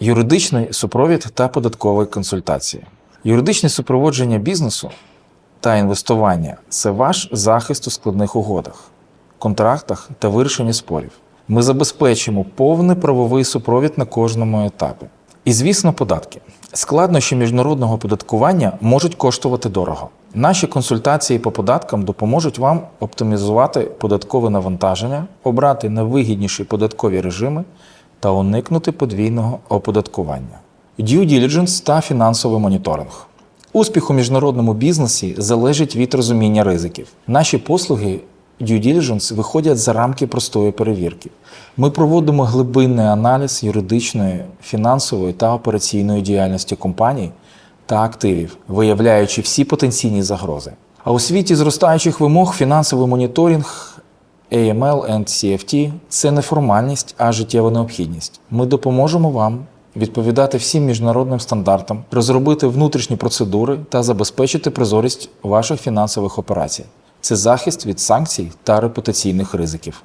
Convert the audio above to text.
юридичний супровід та податкові консультації. Юридичне супроводження бізнесу та інвестування це ваш захист у складних угодах, контрактах та вирішенні спорів. Ми забезпечимо повний правовий супровід на кожному етапі. І, звісно, податки. Складнощі міжнародного податкування можуть коштувати дорого. Наші консультації по податкам допоможуть вам оптимізувати податкове навантаження, обрати найвигідніші податкові режими та уникнути подвійного оподаткування. Due diligence та фінансовий моніторинг. Успіх у міжнародному бізнесі залежить від розуміння ризиків. Наші послуги due diligence виходять за рамки простої перевірки. Ми проводимо глибинний аналіз юридичної, фінансової та операційної діяльності компаній та активів, виявляючи всі потенційні загрози. А у світі зростаючих вимог фінансовий моніторинг AML and CFT – це не формальність, а життєва необхідність. Ми допоможемо вам відповідати всім міжнародним стандартам, розробити внутрішні процедури та забезпечити прозорість ваших фінансових операцій. Це захист від санкцій та репутаційних ризиків.